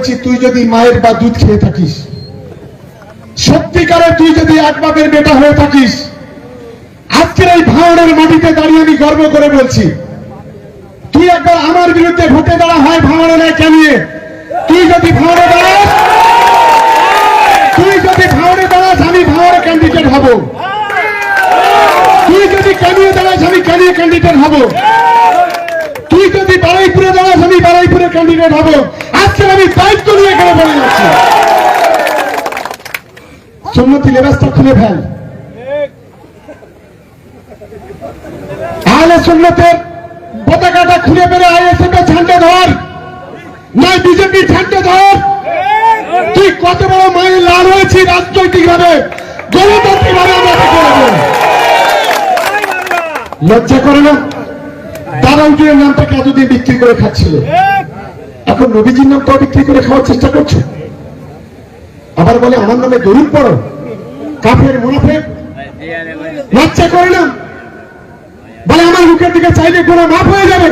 বলছি তুই যদি মায়ের বা দুধ খেয়ে থাকিস। সত্যিকারে তুই যদি এক বাপের বেটা হয়ে থাকিস, আজকের এই ভাঙনের মাটিতে দাঁড়িয়ে আমি গর্ব করে বলছি, তুই একবার আমার বিরুদ্ধে ভোটে দাঁড়া হয় ভাঙনে নয়? কেনিয়ে তুই যদি ভাঙনে দাঁড়াস, তুই যদি ভাঙনে দাঁড়াস, আমি ভাঙনে ক্যান্ডিডেট হব। তুই যদি ক্যানিয়ে দাঁড়াস, আমি ক্যানিয়ে ক্যান্ডিডেট হব। তুই যদি বারাইপুরে দাঁড়াস, আমি বারাইপুরে ক্যান্ডিডেট হব আজকে আমি দায়িত্ব নিয়ে এখানে বলে যাচ্ছি সম্মতি লেবাসটা খুলে ফেল। আহলে সুন্নতের পতাকাটা খুলে বেড়ে আইএসএফ এর ধর। নয় বিজেপি ঝান্ডা ধর। তুই কত বড় মায়ের লাল হয়েছি রাজনৈতিক ভাবে গণতান্ত্রিক ভাবে আমরা লজ্জা করে না? দাদাউদ্দিনের নামটাকে এতদিন বিক্রি করে খাচ্ছিল। এখন নবীজির নামটাও বিক্রি করে খাওয়ার চেষ্টা করছে? বলে আমার নামে দরুদ পড়ো। কাফের মুনাফের লজ্জা করে না। বলে আমার মুখের দিকে চাইলে গোনা মাফ হয়ে যাবে।